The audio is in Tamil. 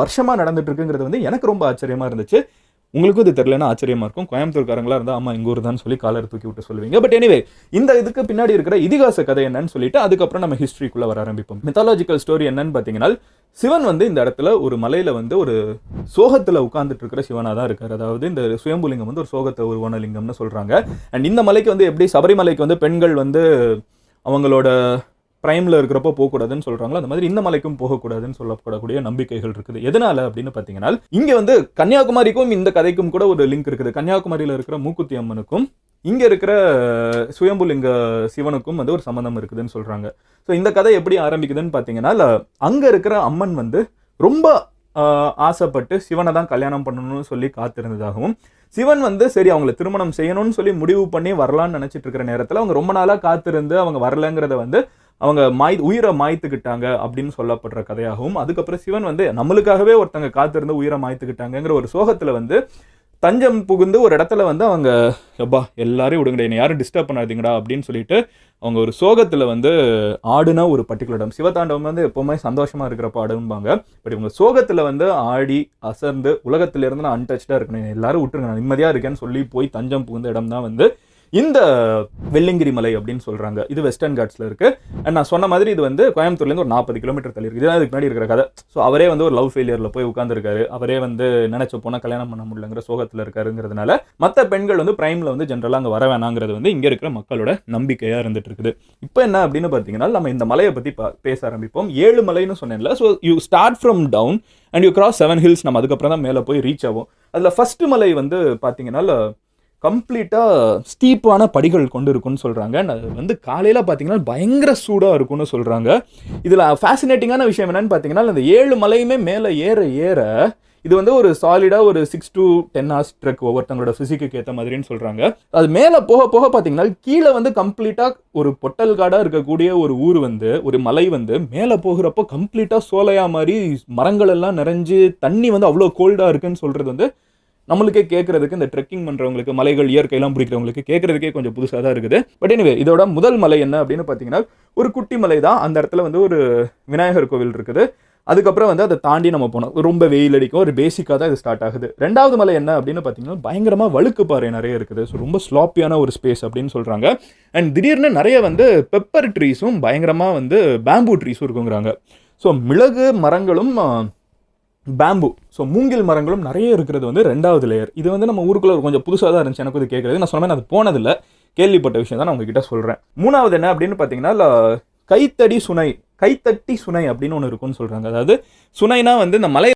வருஷமாக நடந்துட்டு இருக்குங்கிறது வந்து எனக்கு ரொம்ப ஆச்சரியமாக இருந்துச்சு. உங்களுக்கும் இது தெரியலன்னா ஆச்சரியமா இருக்கும். கோயம்புத்தூர்காரங்களா இருந்தால் ஆமாம் இங்கே ஊர் தான் சொல்லி காலர் தூக்கி விட்டு சொல்லுவீங்க. பட் எனிவே இந்த இதுக்கு பின்னாடி இருக்கிற இதிகாச கதை என்னன்னு சொல்லிட்டு அதுக்கப்புறம் நம்ம ஹிஸ்ட்ரிக்குள்ளே வர ஆரம்பிப்போம். மெத்தாலஜிக்கல் ஸ்டோரி என்னன்னு பார்த்தீங்கன்னா சிவன் வந்து இந்த இடத்துல ஒரு மலையில் வந்து ஒரு சோகத்தில் உட்கார்ந்துட்டு இருக்கிற சிவனாக தான் இருக்கார். அதாவது இந்த சுயம்புலிங்கம் வந்து ஒரு சோகத்தை உருவான லிங்கம்னு சொல்கிறாங்க அண்ட் இந்த மலைக்கு வந்து எப்படி சபரிமலைக்கு வந்து பெண்கள் வந்து அவங்களோட ப்ரைமில் இருக்கிறப்போ போகக்கூடாதுன்னு சொல்கிறாங்களோ அந்த மாதிரி இந்த மலைக்கும் போகக்கூடாதுன்னு சொல்லப்படக்கூடிய நம்பிக்கைகள் இருக்குது. எதனால் அப்படின்னு பார்த்தீங்கன்னா இங்கே வந்து கன்னியாகுமரிக்கும் இந்த கதைக்கும் கூட ஒரு லிங்க் இருக்குது. கன்னியாகுமரியில் இருக்கிற மூக்குத்தி அம்மனுக்கும் இங்கே இருக்கிற சுயம்புலிங்க சிவனுக்கும் வந்து ஒரு சம்மந்தம் இருக்குதுன்னு சொல்கிறாங்க ஸோ இந்த கதை எப்படி ஆரம்பிக்குதுன்னு பார்த்தீங்கன்னா அங்கே இருக்கிற அம்மன் வந்து ரொம்ப ஆசைப்பட்டு சிவனை தான் கல்யாணம் பண்ணணும்னு சொல்லி காத்திருந்ததாகவும் சிவன் வந்து சரி அவங்கள திருமணம் செய்யணும்னு சொல்லி முடிவு பண்ணி வரலாம்னு நினச்சிட்டு இருக்கிற நேரத்தில் அவங்க ரொம்ப நாளாக காத்திருந்து அவங்க வரலங்கிறத வந்து அவங்க மாய் உயிரை மாய்த்துக்கிட்டாங்க அப்படின்னு சொல்லப்படுற கதையாகவும் அதுக்கப்புறம் சிவன் வந்து நம்மளுக்காகவே ஒருத்தங்க காத்திருந்து உயிரை மாய்த்துக்கிட்டாங்கங்கிற ஒரு சோகத்தில் வந்து தஞ்சம் புகுந்து ஒரு இடத்துல வந்து அவங்க எப்பா எல்லாரையும் விடுங்கடா என்னை யாரும் டிஸ்டர்ப் பண்ணாதீங்கடா அப்படின்னு சொல்லிட்டு அவங்க ஒரு சோகத்தில் வந்து ஆடுனா ஒரு பர்டிகுலர் இடம். சிவதாண்டவம் வந்து எப்போவுமே சந்தோஷமாக இருக்கிற பாடும்பாங்க பட் இவங்க சோகத்தில் வந்து ஆடி அசர்ந்து உலகத்திலேருந்து நான் அன்டச்சாக இருக்கணும். எல்லாரும் விட்டுருங்க நான் நிம்மதியாக இருக்கேன்னு சொல்லி போய் தஞ்சம் புகுந்த இடம் தான் வந்து இந்த வெள்ளிங்கிரி மலை அப்படின்னு சொல்கிறாங்க இது வெஸ்டர்ன் காட்ஸில் இருக்குது அண்ட் நான் சொன்ன மாதிரி இது வந்து கோயம்புத்தூர்லேருந்து ஒரு நாற்பது கிலோமீட்டர் தள்ளி இருக்குது இதெல்லாம் இதுக்கு முன்னாடி இருக்கிற கதை. ஸோ அவரே வந்து ஒரு லவ் ஃபெயிலியரில் போய் உட்காந்துருக்காரு அவரே வந்து நினச்ச போனால் கல்யாணம் பண்ண முடியலங்கிற சோகத்தில் இருக்காருங்கிறதுனால மற்ற பெண்கள் வந்து பிரைமில் வந்து ஜென்ரலாக அங்கே வர வேணாங்கிறது வந்து இங்கே இருக்கிற மக்களோட நம்பிக்கையாக இருந்துட்டு இருக்குது இப்போ என்ன அப்படின்னு பார்த்தீங்கன்னா நம்ம இந்த மலையை பற்றி பேச ஆரம்பிப்போம். ஏழு மலைன்னு சொன்னேன்ல. So you start from down and you cross seven hills நம்ம அதுக்கப்புறம் தான் மேலே போய் ரீச் ஆகும் அதில் ஃபஸ்ட்டு மலை வந்து பார்த்தீங்கன்னா கம்ப்ளீட்டாக ஸ்டீப்பான படிகள் கொண்டு இருக்கும்னு சொல்கிறாங்க அது வந்து காலையில் பார்த்தீங்கன்னா பயங்கர சூடாக இருக்கும்னு சொல்கிறாங்க இதில் ஃபேசினேட்டிங்கான விஷயம் என்னன்னு பார்த்தீங்கன்னா இந்த ஏழு மலையுமே மேலே ஏற ஏற இது வந்து ஒரு சாலிடாக ஒரு six to ten hours trek ஒவ்வொருத்தங்களோட ஃபிசிக்கு ஏற்ற மாதிரின்னு சொல்கிறாங்க அது மேலே போக போக பார்த்தீங்கன்னா கீழே வந்து கம்ப்ளீட்டாக ஒரு பொட்டல் காடாக இருக்கக்கூடிய ஒரு ஊர் வந்து ஒரு மலை வந்து மேலே போகிறப்போ கம்ப்ளீட்டாக சோலையா மாதிரி மரங்கள் எல்லாம் நிறைஞ்சு தண்ணி வந்து அவ்வளோ கோல்டாக இருக்குன்னு சொல்கிறது வந்து நம்மளுக்கே கேட்கறதுக்கு இந்த ட்ரெக்கிங் பண்ணுறவங்களுக்கு மலைகள் இயற்கையெல்லாம் பிடிக்கிறவங்களுக்கு கேட்கறதுக்கே கொஞ்சம் புதுசாக தான் இருக்குது. பட் எனவே இதோட முதல் மலை என்ன அப்படின்னு பார்த்தீங்கன்னா ஒரு குட்டி மலை தான். அந்த இடத்துல வந்து ஒரு விநாயகர் கோவில் இருக்குது. அதுக்கப்புறம் வந்து அதை தாண்டி நம்ம போனோம். ரொம்ப வெயில் அடிக்கும். ஒரு பேசிக்காக தான் இது ஸ்டார்ட் ஆகுது. ரெண்டாவது மலை என்ன அப்படின்னு பார்த்தீங்கன்னா பயங்கரமாக வழுக்கு பாறை நிறைய இருக்குது. ஸோ ரொம்ப ஸ்லாப்பியான ஒரு ஸ்பேஸ் அப்படின்னு சொல்கிறாங்க அண்ட் திடீர்னு நிறைய வந்து பெப்பர் ட்ரீஸும் பயங்கரமாக வந்து பேம்பூ ட்ரீஸும் இருக்குங்கிறாங்க. ஸோ மிளகு மரங்களும் பேம்பு ஸோ மூங்கில் மரங்களும் நிறைய இருக்கிறது வந்து ரெண்டாவது லேயர் இது வந்து நம்ம ஊருக்குள்ள கொஞ்சம் புதுசாக தான் இருந்துச்சு. எனக்கு இது கேட்குறது நான் சொன்ன மாதிரி அது போனதில்லை. கேள்விப்பட்ட விஷயம் தான் நான் உங்ககிட்ட சொல்கிறேன் மூணாவது என்ன அப்படின்னு பார்த்தீங்கன்னா கைத்தடி சுனை. கைத்தட்டி சுனை அப்படின்னு ஒன்று இருக்கும்னு சொல்கிறாங்க அதாவது சுனைனா வந்து இந்த மலை